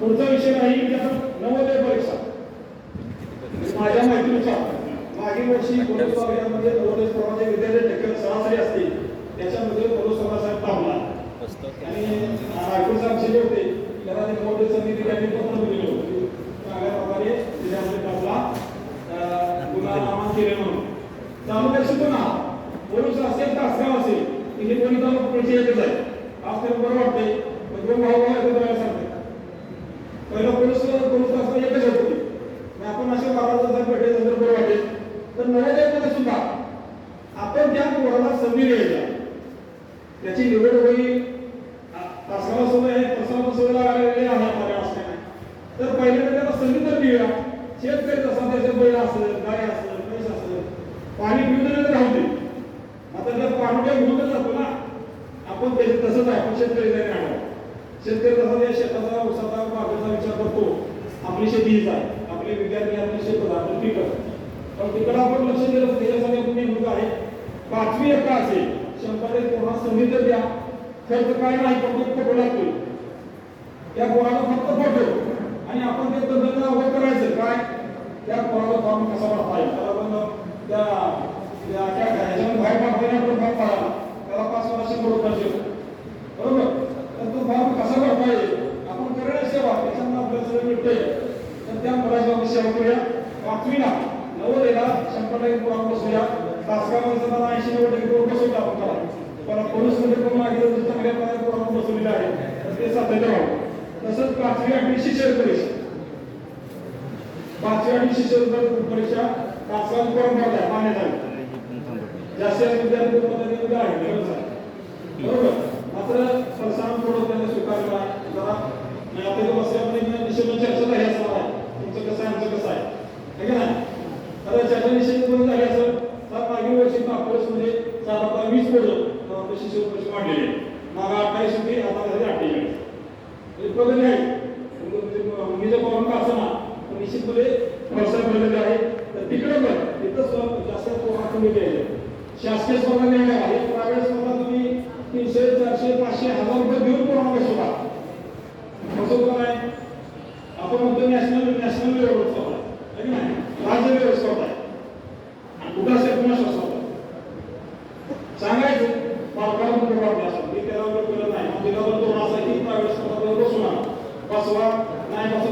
पुढचा विषय आहे की आता नवोदय परीक्षा. मागील वर्षी पोलीस विभागामध्ये नवोदय स्तराचे विद्यार्थी टक्के सरासरी असते. त्याच्यामध्ये पोलीस साहेब थांबला आणि रायपूर साहेब शिले होते त्याला ते नवोदय समिती त्यांनी पत्र दिले होते. चांगल्या प्रकारे त्याच्यामध्ये आपला गुन्हा नामा केले म्हणून. चालू लक्ष पण हा पोलीस असेल तासगाव असेल. तिथे कोणी तालुका पैसे येतच आहे. आज त्याला बरं वाटतंय. पण दोन भाऊ भाऊ एकत्र राहायला सांगते पहिलं पोलीस पोलीस असं एकच होत होते आणि आपण असे बारा तासात भेटेल नंतर बरं वाटेल तर नवोदयमध्ये सुद्धा आपण त्या पोराला संधी त्याची निवड होईल तासाला सोय आहे तासाला सवय लागलेली आहे आपल्याला तर नाही तर पहिल्यांदा त्याला संधी तर देऊया शेतकरी तसा त्याचे बैल असेल गाय असेल म्हैस असेल पाणी पिऊन तर राहू दे. आता त्या पाणुड्या घेऊनच जातो ना. आपण त्याचे तसंच आहे आपण शेतकरी जाईल राहणार. शेतकरी तसा त्या शेताचा उसाचा बागेचा विचार करतो. आपली शेतीच आहे आपले विद्यार्थी आपले शेत आपण पीक पण तिकडे आपण लक्ष दिलं तर त्याच्यासाठी आपण नेमकं आहे पाचवी एकता असेल. शंभर एक कोणा संधी तर द्या. खर्च काय नाही फक्त फोटो लागतो त्या कोणाला फक्त फोटो. आणि आपण ते तंत्रज्ञान अवगत करायचं. काय? त्या कोणाला फॉर्म कसा भरता येईल त्याला पण त्या त्या बाहेर पाठवायला आपण फॉर्म भरायला त्याला पाच वेळा शंभर बरोबर? तर तो फॉर्म कसा भरता येईल आपण करूया सेवा. त्याच्यामुळे आपल्याला सगळं मिळते तर त्या मुलाची आपण सेवा करूया. पाचवीला नवरेला शंभर टक्के पुराण बसूया तासगाव मला ऐंशी नव्वद टक्के पुराण म्हणजे बसवतो आपण मला पण पोलीसमध्ये पण मागे चांगल्या प्रकारे पुराण बसवलेलं आहे ते साध्य राहावं तसंच पाचवी आणि शिक्षण परीक्षा. पाचवी आणि शिक्षण परीक्षा तासगाव परंपरा आहे मान्य झाली. जास्त विद्यार्थी पद्धतीमध्ये आहे व्यवस्था बरोबर मात्र सरसाम थोडं त्यांना स्वीकारला. जरा मी आता इथं बसल्यामध्ये निश्चित चर्चा झाली असणार आहे तुमचं कसं आहे आमचं कसं आहे है का नाही तर चर्चा निश्चित करून झाली असेल तर मागील वर्षी नागपूरमध्ये साधारणतः तशी पोरं शिष्य परीक्षा वाढलेली आहे मागा अठ्ठावीस होती आता झाली अठ्ठेचाळीस. म्हणजे प्रगती आहे. जर पाहून का असं ना पण निश्चितपणे व्यवसाय बनलेले आहे. तर तिकडे पण तिथं जास्त पोहा कमी द्यायचे शासकीय स्पर्धा नाही आहे प्रायव्हेट स्पर्धा तुम्ही तीनशे चारशे पाचशे हजार Kosovo, nine Kosovo.